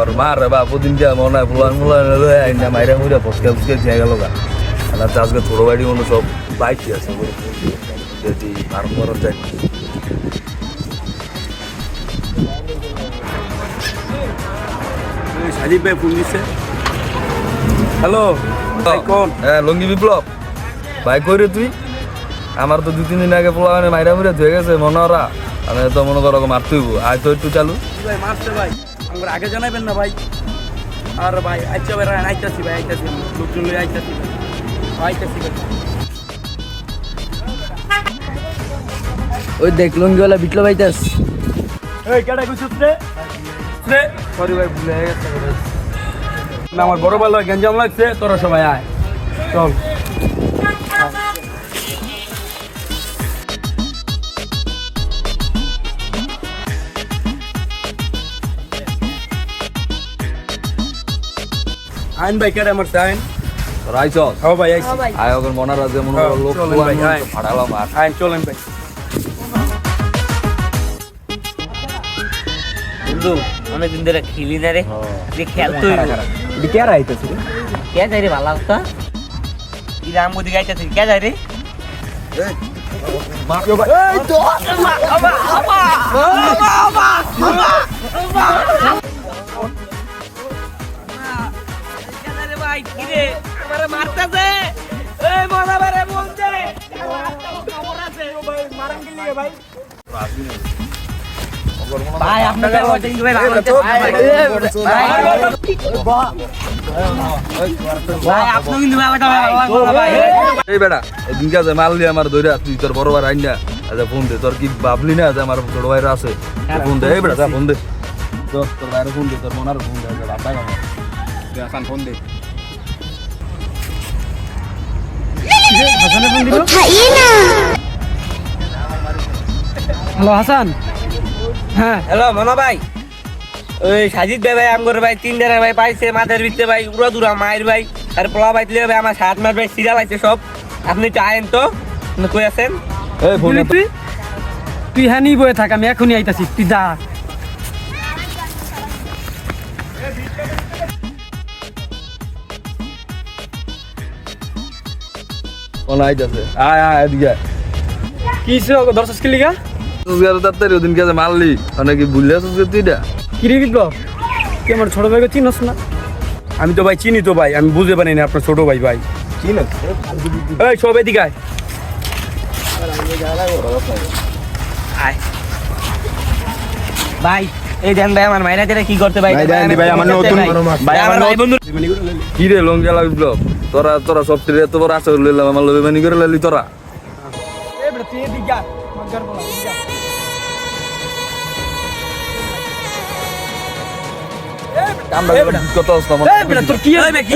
ওর মা রে বাপ ওদিন যা মনে হয় ফুলান লয়ে আইনা মাইরা মুইরা ফসকে ফসকে দিয়ে গেল গা। আর আজকে ছোট বাড়ি মনে সব বাইকই আছে যদি ফার্ম করা যায়। সাজিব ভাই ফোন দিচ্ছে হ্যালো। কোন? হ্যাঁ লঙ্গি বিপ্লব। ভাই কই রে তুই? আমার তো দু তিন দিন আগে পোলা মানে মাইরা মুইরা ধুয়ে গেছে মনে ওরা আমি তো মনে করো মারতে আয় তো একটু চালু। ভাই মারছে ভাই। আমার আগে জানাবেন না ভাই। আর ভাই আচ্ছা ভাই আইতাছি ভাই, আইতাছি। লোকজন লই আইতাছি আইতাছি ভাই। ওই দেখ, লুঙ্গিওয়ালা বিটলো বাইতাস এই, কেডা কইছিস রে রে সরি ভাই, ভুলে গেছে। আমার বড় ভালো গেঞ্জাম লাগছে, তোরা সবাই আয়। চল। আইন ভাই কেডা আমার আইন? রাইছ হ্যাঁ ভাই আইছি। আয় ওকে মনার আছে মনে করো লোক চলেন পোলা ভাই। তো ফাড়ালাম আর। আইন চলেন ভাই। বন্ধু অনেকদিন ধরে খেলি না রে। যে খেলতো কে আর আইতাছি রে? কে যাই রে ভালো লাগতো কি রাম মোদি গাইতেছে কে যাই রে? ভাই কি রে আমারে মারতেছে? এই মজা বারে বলছে। ভাই আপনাদের ভাই ভাই, ভাই ভাই ভাই এই বেটা ওদিন কাজে মাল দিয়ে আমার ধরে তুই তোর বড় ভাই আইনা আচ্ছা ফোন দে তোর কি ভাবলি না যে আমার ছোট ভাইরা আছে? ফোন দে এই বেটা যা ফোন দে। তোর তোর ভাইয়ের ফোন দে তোর মনার ফোন দে আচ্ছা, বাপাই আমার। Phone hello Hasan. হ্যাঁ। হ্যালো মনো ভাই। ওই সাজিদ ভাই ভাই আমগর ভাই তিন দিনের ভাই পাইছে মাথার ভিতরে ভাই উড়া দুরা মায়ের ভাই আর পোলা ভাই দিলে ভাই আমার সাত মাস ভাই সিরিয়াল আছে সব। আপনি আয়েন তো? কই আছেন? এই ফোন তুই তুই হ্যাঁ নিয়ে বয়ে থাক আমি এখনই আইতাছি তুই যা। ফোন আইতাছে। আয় আয় এদিকে আয়। কি দর্শক কি লিগা? তুই আর তাড়াতাড়ি ওদিন কাজে মারলি ভুলে আসছিস তুই এটা কি রে বিপ্লব? তুই আমার ছোট ভাইকে চিনস না? আমি তো ভাই চিনি তো ভাই আমি বুঝতে পারি না আপনার ছোট ভাই ভাই। এই সব এদিকে আয়। আয়। ভাই এই দেন ভাই আমার মাইনা কি করতে ভাই? আমার নতুন- ভাই। আমার বন্ধু কি রে লং গেলা বিপ্লব? তোরা তোরা সব টিরে এত বড় আশা লইলাম আমার লবে মানি করে লালি তোরা। এ বেটা তুই এদিক যা মগর বলা যা আমরা কত তোর কি হইবে কি